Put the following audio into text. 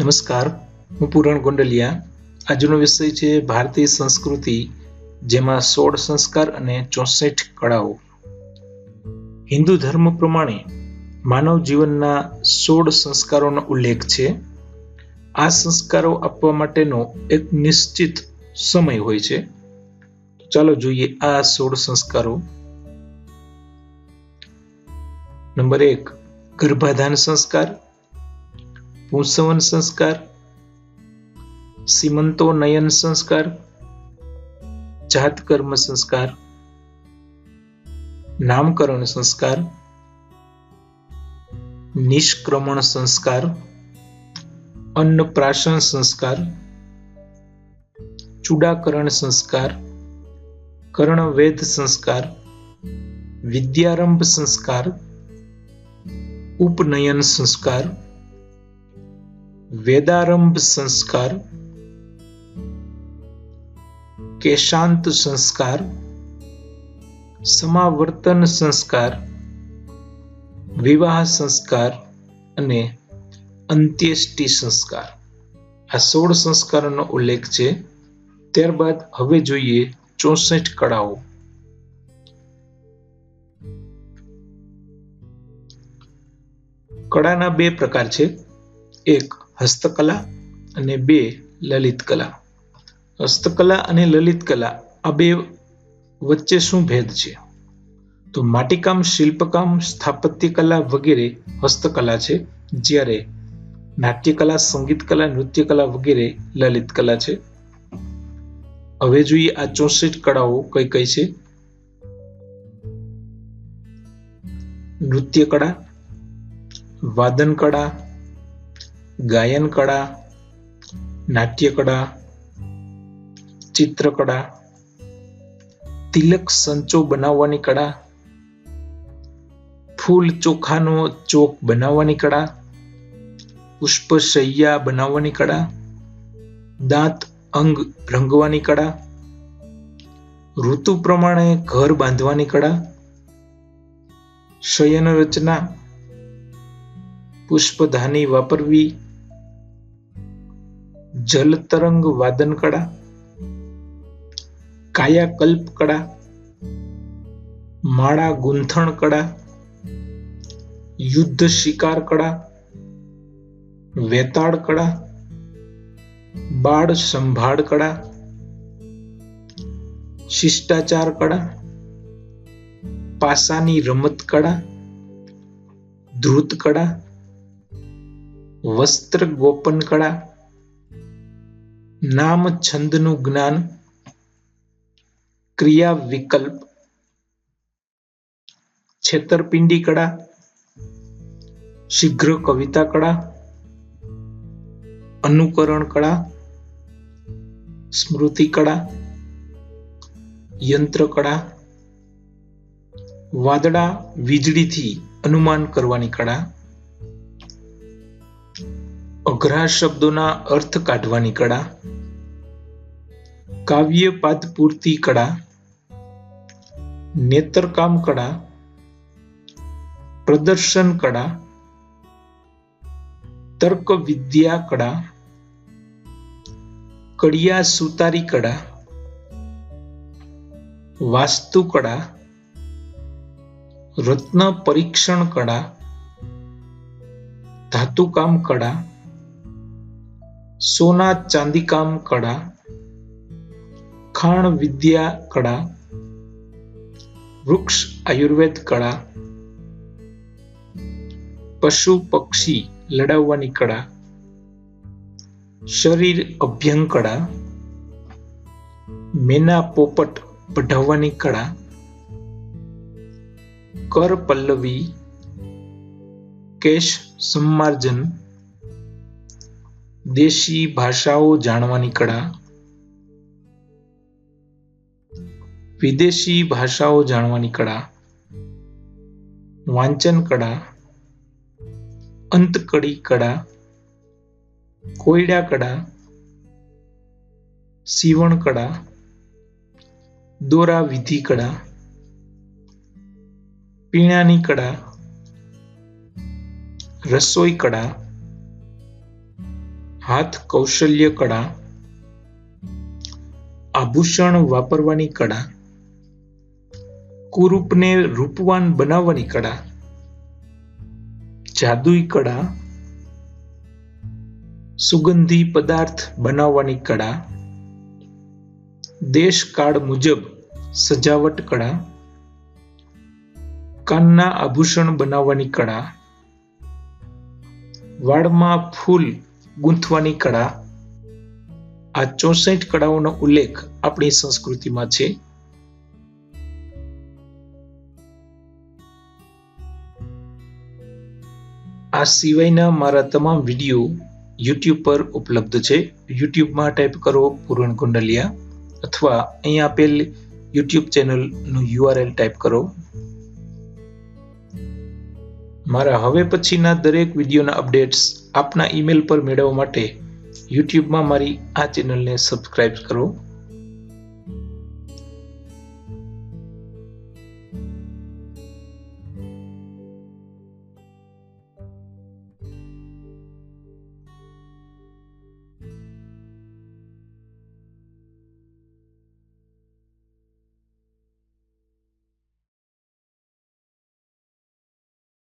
નમસ્કાર. હું પૂરણ ગોંડલિયા. આજનો વિષય છે ભારતીય સંસ્કૃતિ, જેમાં સોળ સંસ્કાર અને ચોસઠ કળાઓ. હિન્દુ ધર્મ પ્રમાણે માનવ જીવનના સોળ સંસ્કારોનો ઉલ્લેખ છે. આ સંસ્કારો આપવા માટેનો એક નિશ્ચિત સમય હોય છે. ચાલો જોઈએ આ સોળ સંસ્કારો. નંબર એક, ગર્ભાધાન સંસ્કાર. પુંસવન સંસ્કાર સીમંતો નયન સંસ્કાર જાતકર્મ સંસ્કાર નામકરણ સંસ્કાર નિષ્ક્રમણ સંસ્કાર અન્નપ્રાશન સંસ્કાર ચૂડાકરણ સંસ્કાર કર્ણવેદ સંસ્કાર વિદ્યારંભ સંસ્કાર ઉપનયન સંસ્કાર વેદારંભ સંસ્કાર, કેશાંત સંસ્કાર, સમાવર્તન સંસ્કાર, વિવાહ સંસ્કાર અને અંત્યેષ્ટિ સંસ્કાર. આ સોળ સંસ્કારોનો ઉલ્લેખ છે. ત્યારબાદ હવે જોઈએ ચોસઠ કળાઓ. કળાના બે પ્રકાર છે. એક હસ્તકલા અને બે લલિત કલા હસ્તકલા અને લલિત કલા આ બે વચ્ચે શું ભેદ છે? તો માટીકામ, શિલ્પકામ સ્થાપત્ય કલા વગેરે હસ્તકલા છે, જ્યારે નાટ્યકલા સંગીત કલા નૃત્ય કલા વગેરે લલિત કલા છે. હવે જોઈએ આ ચોસઠ કળાઓ કઈ કઈ છે. નૃત્ય કળા વાદન કળા ગાયન કળા નાટ્ય કળા ચિત્રકળા, તિલક સંચો બનાવવાની કળા, ફૂલ ચોખાનો ચોક બનાવવાની કળા, પુષ્પ શૈયા બનાવવાની કળા, દાંત અંગ રંગવાની કળા, ઋતુ પ્રમાણે ઘર બાંધવાની કળા શયન રચના પુષ્પધાની વાપરવી જલ તરંગ વાદન કળા કાયાકલ્પ કળા, માળા ગુંથણ કળા, યુદ્ધ શિકાર કળા, વેતાળ કળા, બાળ સંભાળ કળા, શિષ્ટાચાર કળા, પાસાની રમત કળા, ધ્રુત કળા, વસ્ત્ર ગોપન કળા નામ છંદનું જ્ઞાન ક્રિયા વિકલ્પ છેતરપિંડી કળા, શીઘ્ર કવિતા કળા, અનુકરણ કળા, સ્મૃતિ કળા, યંત્ર કળા, વાદળા વીજળીથી અનુમાન કરવાની કળા, અઘરા શબ્દોના અર્થ કાઢવાની કળા કાવ્ય પાદ પૂર્તિ કળા, નેત્રકામ કળા, પ્રદર્શન કળા, તર્ક વિદ્યા કળા કડિયા સુતારી કળા, વાસ્તુ કળા, રત્ન પરીક્ષણ કળા, ધાતુકામ કળા, સોના ચાંદીકામ કળા ખાણ વિદ્યા કળા, વૃક્ષ આયુર્વેદ કળા, પશુ પક્ષી લડાવવાની કળા, શરીર અભ્યંગ કળા, મેના પોપટ પઢાવવાની કળા, કર પલ્લવી, કેશ સંમાર્જન, દેશી ભાષાઓ જાણવાની કળા વિદેશી ભાષાઓ જાણવાની કળા, વાંચન કળા, અંતકડી કળા, કોયડા કળા, સીવણ કળા, દોરા વિધિ કળા, પીણાની કળા, રસોઈ કળા, હાથ કૌશલ્ય કળા, આભૂષણ વાપરવાની કળા કુરૂપને રૂપવાન બનાવવાની કળા, જાદુઈ કળા, સુગંધી પદાર્થ બનાવવાની કળા દેશ કાળ મુજબ સજાવટ કળા, કાનના આભૂષણ બનાવવાની કળા, વાળમાં ફૂલ ગૂંથવાની કળા. આ ચોસઠ કળાઓનો ઉલ્લેખ આપણી સંસ્કૃતિમાં છે. આ સિવાયના મારા તમામ વીડિયો યુટ્યુબ પર ઉપલબ્ધ છે. યુટ્યુબમાં ટાઈપ કરો પૂરણ કુંડલિયા અથવા અહીં આપેલ યુટ્યુબ ચેનલનું યુઆરએલ ટાઈપ કરો. મારા હવે પછીના દરેક વિડીયોના અપડેટ્સ આપના ઈમેલ પર મેળવવા માટે યુટ્યુબમાં મારી આ ચેનલને સબસ્ક્રાઇબ કરો.